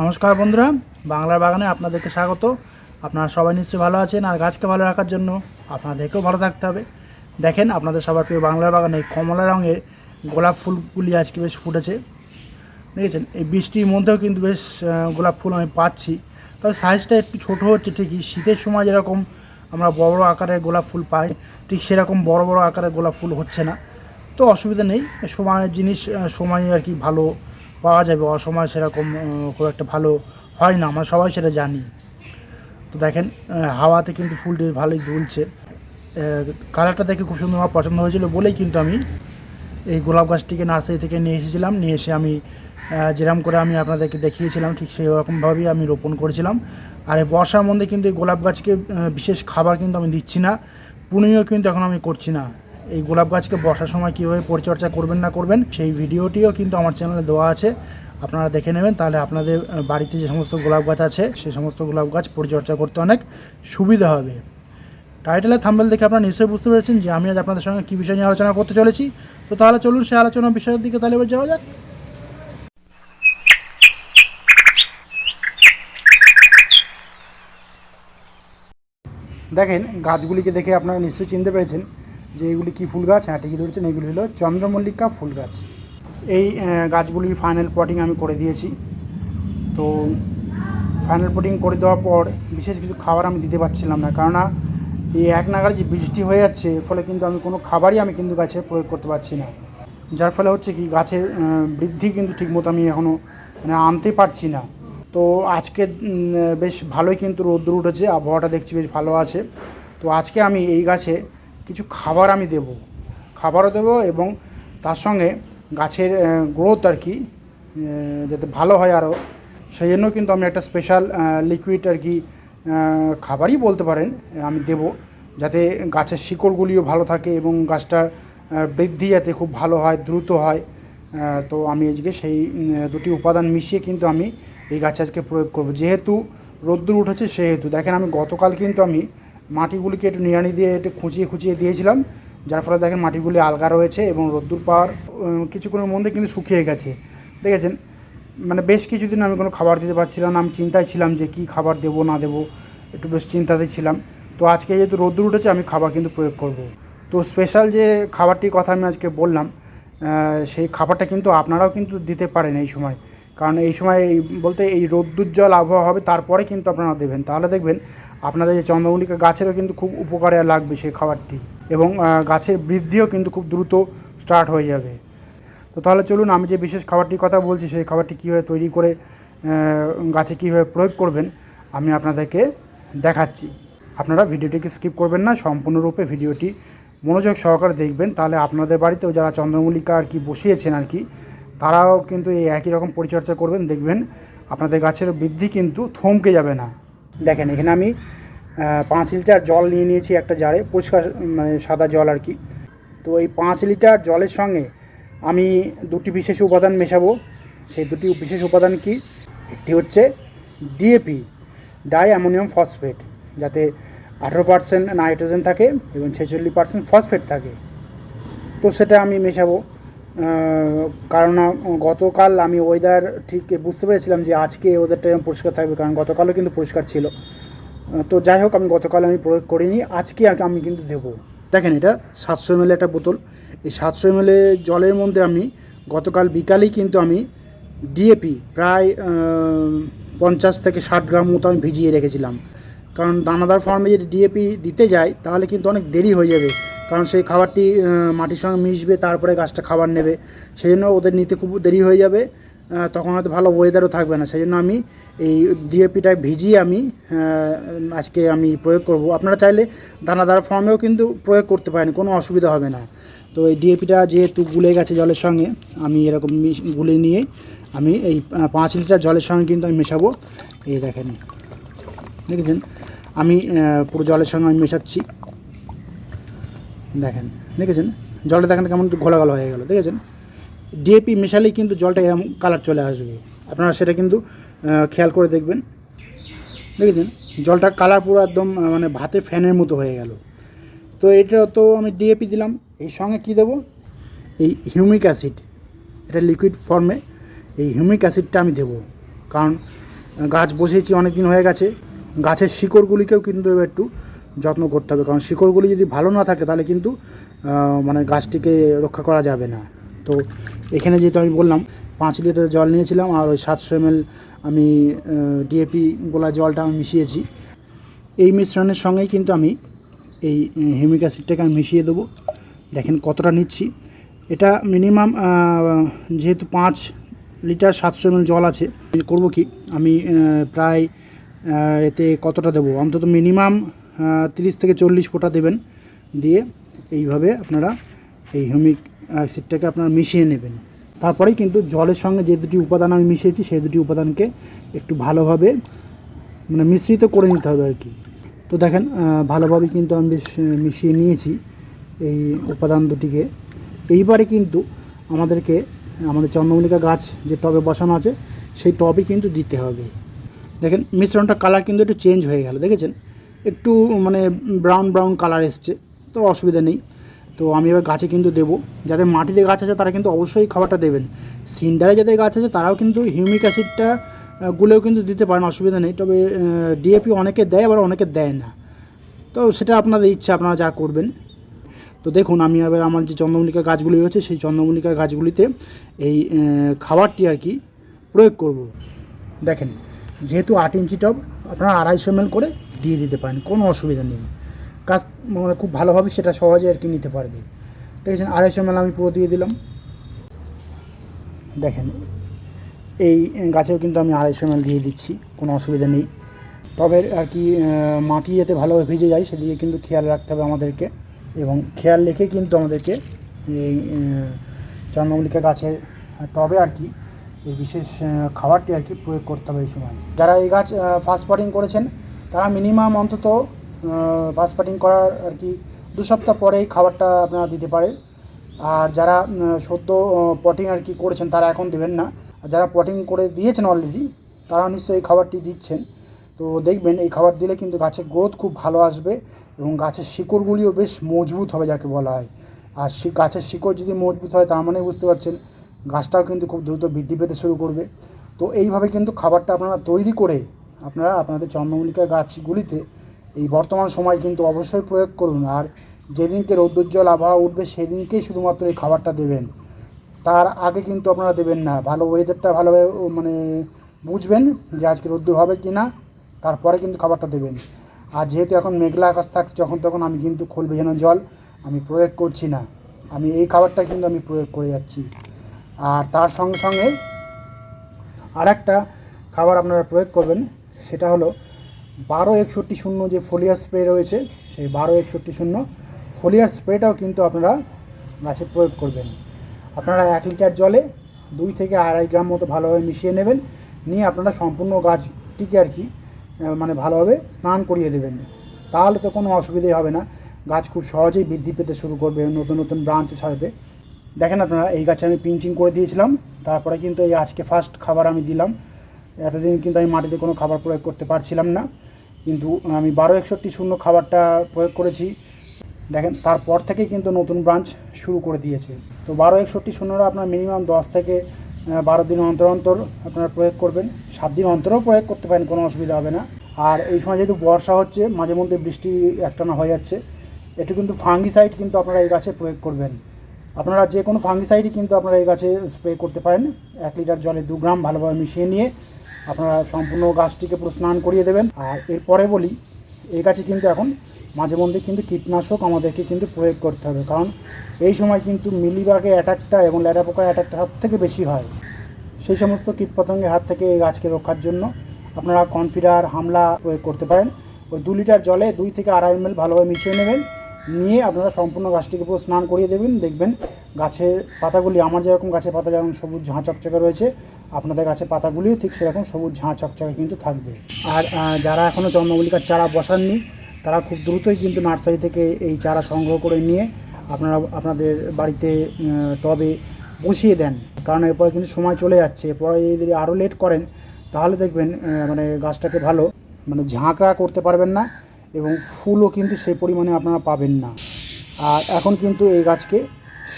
নমস্কার বন্ধুরা, বাংলার বাগানে আপনাদেরকে স্বাগত। আপনারা সবাই নিশ্চয়ই ভালো আছেন আর গাছকে ভালো রাখার জন্য আপনাদেরকেও ভালো থাকতে হবে। দেখেন, আপনাদের সবার প্রিয় বাংলার বাগানে কমলা রঙের গোলাপ ফুলগুলি আজকে বেশ ফুটেছে। দেখেছেন, এই বৃষ্টির মধ্যেও কিন্তু বেশ গোলাপ ফুল আমি পাচ্ছি। তবে সাইজটা একটু ছোট হচ্ছে ঠিকই। শীতের সময় যেরকম আমরা বড় বড় আকারের গোলাপ ফুল পাই, ঠিক সেরকম বড় বড় আকারের গোলাপ ফুল হচ্ছে না। তো অসুবিধা নেই সময়ের জিনিস সময় আর কি ভালো পাওয়া যাবে অসময় সেরকম খুব একটা ভালো হয় না, আমরা সবাই সেটা জানি। তো দেখেন হাওয়াতে কিন্তু ফুলটি ভালোই দুলছে। কালারটা দেখে খুব সুন্দর আমার পছন্দ হয়েছিল বলেই কিন্তু আমি এই গোলাপ গাছটিকে নার্সারি থেকে নিয়ে এসেছিলাম, নিয়ে এসে আমি যেরকম করে আমি আপনাদেরকে দেখিয়েছিলাম, ঠিক সেই রকমভাবেই আমি রোপণ করেছিলাম। আর এই বর্ষার মধ্যে কিন্তু এই গোলাপ গাছকে বিশেষ খাবার কিন্তু আমি দিচ্ছি না, পুনিও কিন্তু এখন আমি করছি না। এই গোলাপ গাছকে বসার সময় কীভাবে পরিচর্যা করবেন না করবেন, সেই ভিডিওটিও কিন্তু আমার চ্যানেলে দেওয়া আছে। আপনারা দেখে নেবেন, তাহলে আপনাদের বাড়িতে যে সমস্ত গোলাপ গাছ আছে সেই সমস্ত গোলাপ গাছ পরিচর্যা করতে অনেক সুবিধা হবে। টাইটেলের থাম্বেল দেখে আপনারা নিশ্চয়ই বুঝতে পেরেছেন যে আমি আজ আপনাদের সঙ্গে কী বিষয় নিয়ে আলোচনা করতে চলেছি। তো তাহলে চলুন সেই আলোচনা বিষয়ের দিকে তাহলে এবার যাওয়া যাক। দেখেন, গাছগুলিকে দেখে আপনারা নিশ্চয়ই চিনতে পেরেছেন যে এগুলি কী ফুল গাছ? হ্যাঁ ঠিকই ধরেছেন এগুলি হলো চন্দ্রমল্লিকা ফুল গাছ। এই আহ, গাছগুলির ফাইনাল পটিং আমি করে দিয়েছি। তো ফাইনাল পটিং করে দেওয়ার পর বিশেষ কিছু খাবার আমি দিতে পারছিলাম না। কেননা এই এক নাগার যে বৃষ্টি হয়ে যাচ্ছে ফলে কিন্তু আমি কোনো খাবারই আমি কিন্তু গাছে প্রয়োগ করতে পারছি না। যার ফলে হচ্ছে কি গাছের বৃদ্ধি কিন্তু ঠিকমতো আমি এখনও মানে আনতে পারছি না। তো আজকে বেশ ভালোই কিন্তু রোদ্দুর উঠেছে আবহাওয়াটা দেখছি বেশ ভালো আছে। তো আজকে আমি এই গাছে কিছু খাবার আমি দেব। খাবারও দেবো এবং তার সঙ্গে গাছের গ্রোথ আর কি যাতে ভালো হয় আরও। সেই জন্য কিন্তু আমি একটা স্পেশাল লিকুইড আর কি খাবারই বলতে পারেন আমি দেব। যাতে গাছের শিকড়গুলিও ভালো থাকে এবং গাছটার বৃদ্ধি যাতে খুব ভালো হয়, দ্রুত হয় তো আমি আজকে সেই দুটি উপাদান মিশিয়ে কিন্তু আমি এই গাছে আজকে প্রয়োগ করব। যেহেতু রোদ্দুর উঠেছে, সেহেতু। দেখেন আমি গতকাল কিন্তু আমি মাটিগুলিকে একটু নিড়ানি দিয়ে একটু খুঁচিয়ে খুঁচিয়ে দিয়েছিলাম। যার ফলে দেখেন মাটিগুলি আলগা রয়েছে এবং রোদ্দুর পাওয়ার কিছুক্ষণের মধ্যে কিন্তু শুকিয়ে গেছে। দেখেছেন? মানে বেশ কিছুদিন আমি কোনো খাবার দিতে পারছিলাম না। আমি চিন্তায় ছিলাম যে কী খাবার দেবো, না দেবো। একটু বেশ চিন্তাতে ছিলাম। তো আজকে যেহেতু রোদ্দুর উঠেছে, আমি খাবার কিন্তু প্রয়োগ করব। তো স্পেশাল যে খাবারটির কথা আমি আজকে বললাম সেই খাবারটা কিন্তু আপনারাও কিন্তু দিতে পারেন এই সময়। কারণ এই সময় এই বলতে এই রোদ্দুজ্জ্বল আবহাওয়া হবে, তারপরে কিন্তু আপনারা দেবেন তাহলে দেখবেন আপনাদের যে চন্দ্রমল্লিকা গাছেরও কিন্তু খুব উপকারে লাগবে সেই খাবারটি এবং গাছের বৃদ্ধিও কিন্তু খুব দ্রুত স্টার্ট হয়ে যাবে। তো তাহলে চলুন, আমি যে বিশেষ খাবারটির কথা বলছি, সেই খাবারটি কীভাবে তৈরি করে গাছে কীভাবে প্রয়োগ করবেন, আমি আপনাদেরকে দেখাচ্ছি। আপনারা ভিডিওটিকে স্কিপ করবেন না, সম্পূর্ণরূপে ভিডিওটি মনোযোগ সহকারে দেখবেন। তাহলে আপনাদের বাড়িতেও যারা চন্দ্রমল্লিকা আর কি বসিয়েছেন আর কি তারাও কিন্তু এই একই রকম পরিচর্যা করবেন, দেখবেন আপনাদের গাছের বৃদ্ধি কিন্তু থমকে যাবে না। দেখেন, এখানে আমি পাঁচ লিটার জল নিয়ে নিয়েছি একটা জারে, পরিষ্কার মানে সাদা জল আর কি। তো এই পাঁচ লিটার জলের সঙ্গে আমি দুটি বিশেষ উপাদান মেশাবো। সেই দুটি বিশেষ উপাদান কি? একটি হচ্ছে ডিএপি ডাই অ্যামোনিয়াম ফসফেট যাতে আঠেরো পার্সেন্ট নাইট্রোজেন থাকে এবং ছেচল্লিশ পার্সেন্ট ফসফেট থাকে। তো সেটা আমি মেশাবো। কারণ গতকাল আমি ওয়েদার ঠিক বুঝতে পেরেছিলাম যে আজকে ওয়েদারটা এরকম পরিষ্কার থাকবে, কারণ গতকালও কিন্তু পরিষ্কার ছিল। তো যাই হোক, আমি গতকাল আমি প্রয়োগ করিনি, আজকে আমি কিন্তু দেবো। দেখেন এটা সাতশো এম একটা বোতল। এই সাতশো এম জলের মধ্যে আমি গতকাল বিকালেই কিন্তু আমি ডিএপি প্রায় পঞ্চাশ থেকে ষাট গ্রাম মতো আমি ভিজিয়ে রেখেছিলাম। কারণ দানাদার ফার্মে যদি ডিএপি দিতে যাই তাহলে কিন্তু অনেক দেরি হয়ে যাবে। কারণ সেই খাবারটি মাটির সঙ্গে মিশবে, তারপরে গাছটা খাবার নেবে। সেই জন্য ওদের নিতে খুব দেরি হয়ে যাবে। তখন হয়তো ভালো ওয়েদারও থাকবে না। সেই জন্য আমি এই ডিএপিটা ভিজিয়ে আমি আজকে আমি প্রয়োগ করব। আপনারা চাইলে দানাদার ফর্মেও কিন্তু প্রয়োগ করতে পারেন, কোনো অসুবিধা হবে না। তো এই ডিএপিটা যেহেতু গুলে গেছে জলের সঙ্গে, আমি এরকম গুলে নিয়ে আমি এই পাঁচ লিটার জলের সঙ্গে কিন্তু আমি মেশাবো। এই দেখেন, দেখেছেন? আমি পুরো জলের সঙ্গে আমি মেশাচ্ছি। দেখেন, দেখেছেন? জলটা দেখেন কেমন ঘোলা হয়ে গেল, দেখেছেন? ডিএপি মেশালেই কিন্তু জলটা এরকম কালার চলে আসবে। আপনারা সেটা কিন্তু খেয়াল করে দেখবেন। দেখেছেন? জলটা কালার পুরো একদম মানে ভাতে ফ্যানের মতো হয়ে গেল। তো এটা তো আমি ডিএপি দিলাম। এই সঙ্গে কী দেবো? এই হিউমিক অ্যাসিড এটা লিকুইড ফর্মে এই হিউমিক অ্যাসিডটা আমি দেবো। কারণ গাছ বসিয়েছি অনেক দিন হয়ে গেছে। গাছের শিকড়গুলিকেও কিন্তু এবার একটু যত্ন করতে হবে। কারণ শিকড়গুলি যদি ভালো না থাকে, তাহলে কিন্তু মানে গাছটিকে রক্ষা করা যাবে না। তো এখানে যেহেতু আমি বললাম, পাঁচ লিটার জল নিয়েছিলাম আর ওই সাতশো এম আমি ডিএপি গোলা জলটা আমি মিশিয়েছি। এই মিশ্রণের সঙ্গেই কিন্তু আমি এই হিউমিক অ্যাসিডটাকে আমি মিশিয়ে দেবো। দেখেন কতটা নিচ্ছি। এটা মিনিমাম যেহেতু পাঁচ লিটার সাতশো এম জল আছে করব কি? আমি প্রায় এতে কতটা দেবো? অন্তত মিনিমাম তিরিশ থেকে চল্লিশ ফোঁটা দেবেন। দিয়ে এইভাবে আপনারা এই হিউমিক অ্যাসিডটাকে আপনারা মিশিয়ে নেবেন। তারপরেই কিন্তু জলের সঙ্গে যে দুটি উপাদান আমি মিশিয়েছি, সেই দুটি উপাদানকে একটু ভালোভাবে মানে মিশ্রিত করে নিতে হবে আর কি। তো দেখেন ভালোভাবে কিন্তু আমি বেশ মিশিয়ে নিয়েছি এই উপাদান দুটিকে। এইবারে কিন্তু আমাদেরকে, আমাদের চন্দ্রমল্লিকা গাছ যে টবে বসানো আছে, সেই টবে কিন্তু দিতে হবে। দেখেন, মিশ্রণটা কালার কিন্তু একটু চেঞ্জ হয়ে গেল, দেখেছেন? একটু মানে ব্রাউন ব্রাউন কালার এসছে, তো অসুবিধা নেই। তো আমি এবার গাছে কিন্তু দেবো। যাদের মাটিতে গাছ আছে, তারা কিন্তু অবশ্যই খাবারটা দেবেন। সিন্ডারে যাদের গাছ আছে, তারাও কিন্তু হিউমিক অ্যাসিডটা গুলেও কিন্তু দিতে পারেন, অসুবিধা নেই। তবে ডিএপি অনেকে দেয়, আবার অনেকে দেয় না। তো সেটা আপনাদের ইচ্ছা, আপনারা যা করবেন। তো দেখুন, আমি এবার আমার যে চন্দ্রমল্লিকা গাছগুলি রয়েছে, সেই চন্দ্রমল্লিকা গাছগুলিতে এই খাবারটি আর কি প্রয়োগ করব। দেখেন, যেহেতু আট ইঞ্চি টব, আপনারা আড়াইশো এম করে দিয়ে দিতে পারেন, কোনো অসুবিধা নেই। গাছ মানে খুব ভালোভাবে সেটা সহজে আর কি নিতে পারবে। দেখেছেন, আড়াইশো এম আমি পুরো দিয়ে দিলাম। দেখেন, এই গাছেও কিন্তু আমি আড়াইশো মেল দিয়ে দিচ্ছি, কোনো অসুবিধা নেই। তবে আর কি মাটি যাতে ভালোভাবে ভিজে যায়, সেদিকে কিন্তু খেয়াল রাখতে হবে আমাদেরকে। এবং খেয়াল রেখে কিন্তু আমাদেরকে এই চন্দ্রমল্লিকা গাছের টবে আর কি, এই বিশেষ খাবারটি আর কি প্রয়োগ করতে হবে এই সময়। যারা এই গাছ ফার্স্ট পটিং করেছেন তারা মিনিমাম অন্তত ফার্স্ট পটিং করার আর কি দু সপ্তাহ পরেই খাবারটা আপনারা দিতে পারেন। আর যারা সদ্য পটিং আর কি করেছেন, তারা এখন দেবেন না। আর যারা পটিং করে দিয়েছেন অলরেডি তারা নিশ্চয়ই এই খাবারটি দিচ্ছেন। তো দেখবেন, এই খাবার দিলে কিন্তু গাছের গ্রোথ খুব ভালো আসবে এবং গাছের শিকড়গুলিও বেশ মজবুত হবে, যাকে বলা হয়। আর গাছের শিকড় যদি মজবুত হয়, তার মানে বুঝতে পারছেন, গাছটাও কিন্তু খুব দ্রুত বৃদ্ধি পেতে শুরু করবে। তো এইভাবে কিন্তু খাবারটা আপনারা তৈরি করে আপনারা আপনাদের চন্দ্রমল্লিকা গাছগুলিতে এই বর্তমান সময় কিন্তু অবশ্যই প্রয়োগ করুন। আর যেদিনকে রৌদ্রোজ্জ্বল আবহাওয়া উঠবে, সেদিনকেই শুধুমাত্র এই খাবারটা দেবেন। তার আগে কিন্তু আপনারা দেবেন না। ভালো ওয়েদারটা ভালোভাবে মানে বুঝবেন যে আজকে রোদ্দুর হবে কি না তারপরে কিন্তু খাবারটা দেবেন। আর যেহেতু এখন মেঘলা আকাশ থাকছে যখন তখন আমি কিন্তু খোল ভেজানো জল আমি প্রয়োগ করছি না। আমি এই খাবারটা কিন্তু আমি প্রয়োগ করে যাচ্ছি। আর তার সঙ্গে সঙ্গে আর একটা খাবার আপনারা প্রয়োগ করবেন। সেটা হলো বারো একষট্টি শূন্য যে ফোলিয়ার স্প্রে রয়েছে, সেই বারো একষট্টি শূন্য ফোলিয়ার স্প্রেটাও কিন্তু আপনারা গাছে প্রয়োগ করবেন। আপনারা এক লিটার জলে দুই থেকে আড়াই গ্রাম মতো ভালোভাবে মিশিয়ে নেবেন, নিয়ে আপনারা সম্পূর্ণ গাছটিকে আর কি মানে ভালোভাবে স্নান করিয়ে দেবেন। তাহলে তো কোনো অসুবিধাই হবে না। গাছ খুব সহজেই বৃদ্ধি পেতে শুরু করবে, নতুন নতুন ব্রাঞ্চ ছাড়বে। দেখেন আপনারা, এই গাছে আমি পিঞ্চিং করে দিয়েছিলাম, তারপরে কিন্তু এই আজকে ফার্স্ট খাবার আমি দিলাম। এতদিন কিন্তু আমি মাটিতে কোনো খাবার প্রয়োগ করতে পারছিলাম না। কিন্তু আমি বারো একষট্টি শূন্য খাবারটা প্রয়োগ করেছি। দেখেন, তারপর থেকে কিন্তু নতুন ব্রাঞ্চ শুরু করে দিয়েছে। তো বারো একষট্টি শূন্যরা আপনার মিনিমাম দশ থেকে বারো দিন অন্তর অন্তর আপনারা প্রয়োগ করবেন। সাত দিন অন্তরেও প্রয়োগ করতে পারেন, কোনো অসুবিধা হবে না। আর এই সময় যেহেতু বর্ষা হচ্ছে, মাঝে মধ্যে বৃষ্টি একটানা হয়ে যাচ্ছে একটু কিন্তু ফাঙ্গিসাইড কিন্তু আপনারা এই গাছে প্রয়োগ করবেন। আপনারা যে কোনো ফাঙ্গিসাইডই কিন্তু আপনারা এই গাছে স্প্রে করতে পারেন। এক লিটার জলে দু গ্রাম ভালোভাবে মিশিয়ে নিয়ে আপনারা সম্পূর্ণ গাছটিকে পুরো স্নান করিয়ে দেবেন। আর এরপরে বলি, এই গাছে কিন্তু এখন মাঝে মধ্যে কিন্তু কীটনাশক আমাদেরকে কিন্তু প্রয়োগ করতে হবে। কারণ এই সময় কিন্তু মিলিবাগের অ্যাটাকটা এবং ল্যাডা পোকার অ্যাটাকটা সব থেকে বেশি হয়। সেই সমস্ত কীটপতঙ্গের হাত থেকে এই গাছকে রক্ষার জন্য আপনারা কনফিডার হামলা প্রয়োগ করতে পারেন। ওই দু লিটার জলে দুই থেকে আড়াই এম ভালোভাবে মিশিয়ে নেবেন। নিয়ে আপনারা সম্পূর্ণ গাছটিকে পুরো স্নান করিয়ে দেবেন, দেখবেন গাছের পাতাগুলি, আমার যেরকম গাছের পাতা যেমন সবুজ ঝাঁ চকচকে রয়েছে, আপনাদের গাছের পাতাগুলিও ঠিক সেরকম সবুজ ঝাঁ চকচকে কিন্তু থাকবে। আর যারা এখনও চন্দ্রমল্লিকার চারা বসাননি, তারা খুব দ্রুতই কিন্তু নার্সারি থেকে এই চারা সংগ্রহ করে নিয়ে আপনারা, আপনাদের বাড়িতে টবে বসিয়ে দেন। কারণ এরপরে কিন্তু সময় চলে যাচ্ছে। এরপরে যদি আরও লেট করেন, তাহলে দেখবেন মানে গাছটাকে ভালো মানে ঝাঁকড়া করতে পারবেন না। এবং ফুলও কিন্তু সে পরিমাণে আপনারা পাবেন না। আর এখন কিন্তু এই গাছকে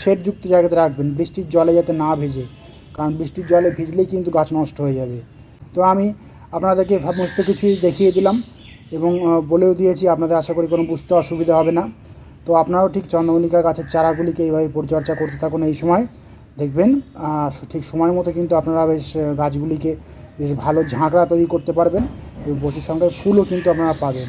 শেডযুক্ত জায়গাতে রাখবেন, বৃষ্টির জলে যাতে না ভেজে, কারণ বৃষ্টির জলে ভিজলেই কিন্তু গাছ নষ্ট হয়ে যাবে। তো আমি আপনাদেরকে সমস্ত কিছুই দেখিয়ে দিলাম এবং বলেও দিয়েছি, আপনাদের আশা করি কোনো বুঝতে অসুবিধা হবে না। তো আপনারাও ঠিক চন্দ্রমল্লিকা গাছের চারাগুলিকে এইভাবে পরিচর্যা করতে থাকুন এই সময়। দেখবেন ঠিক সময় মতো কিন্তু আপনারা বেশ গাছগুলিকে বেশ ভালো ঝাঁকড়া তৈরি করতে পারবেন এবং প্রচুর সংখ্যায় ফুলও কিন্তু আপনারা পাবেন।